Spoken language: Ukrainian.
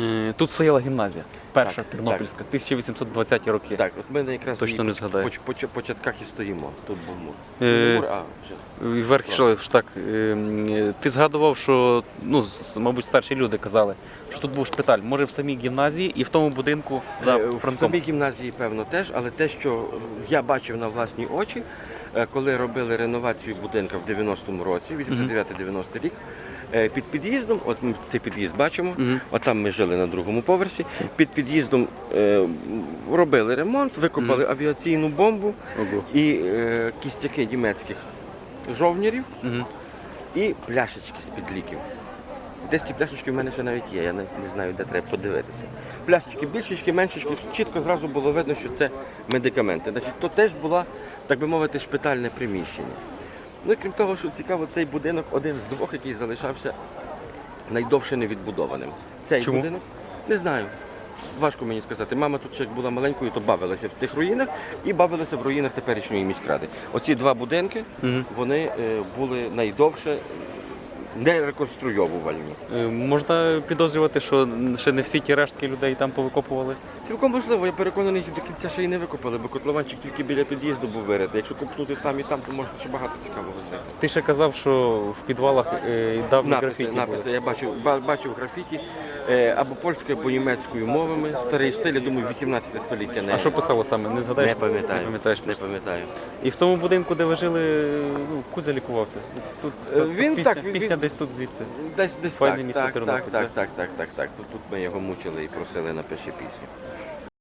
Е, Тут стояла гімназія, перша Так, Тернопільська, 1820 роки. Так, от ми якраз Точно її не згадаю. по, по, по початках і стоїмо. Тут був мур. Е, Мур, а, вже. І ж так. е, м, Ти згадував, що ну, з- мабуть, старші люди казали, тут був шпиталь. Може в самій гімназії і в тому будинку за Е, В самій гімназії, певно, теж, але те, що я бачив на власні очі, е, коли робили реновацію будинка в 90-му році, 89-90 рік, е, під під'їздом, от ми цей під'їзд бачимо, от там ми жили на другому поверсі, під під'їздом робили ремонт, викопали авіаційну бомбу і кістяки німецьких жовнірів і пляшечки з-під ліків. Десь ті пляшечки в мене ще навіть є, я не, не знаю, де треба подивитися. Пляшечки більшечки, меншечки, чітко зразу було видно, що це медикаменти. Значить, то теж була, так би мовити, шпитальне приміщення. Ну і крім того, що цікаво, цей будинок один з двох, який залишався найдовше невідбудованим. Цей Чому? будинок не знаю. Важко мені сказати. Мама тут ще як була маленькою, то бавилася в цих руїнах і бавилася в руїнах теперішньої міськради. Оці два будинки вони е, були найдовше не реконструйовувальні. Е, Можна підозрювати, що ще не всі ті рештки людей там повикопували. Цілком можливо, я переконаний, що до кінця ще й не викопали, бо котлованчик тільки біля під'їзду був виритий. Якщо копнути там і там, то можна ще багато цікавого знайти. Ти ще казав, що в підвалах е, давні Написи, графіті написи. були. Я бачив, ба- бачив графіті е, або польською, або німецькою мовами. Старий стиль, я думаю, 18 століття не, А що писало саме? Не згадаєш? не пам'ятаю. Не пам'ятаєш. Не пам'ятаю. І в тому будинку, де ви жили, ну, Кузя лікувався. Тут, Е, тут він пісня, так, він- пісня він- десь тут звідси. Десь десь так, так, так, так? так, так, так, так, так. Тут, тут ми його мучили і просили напиши пісню.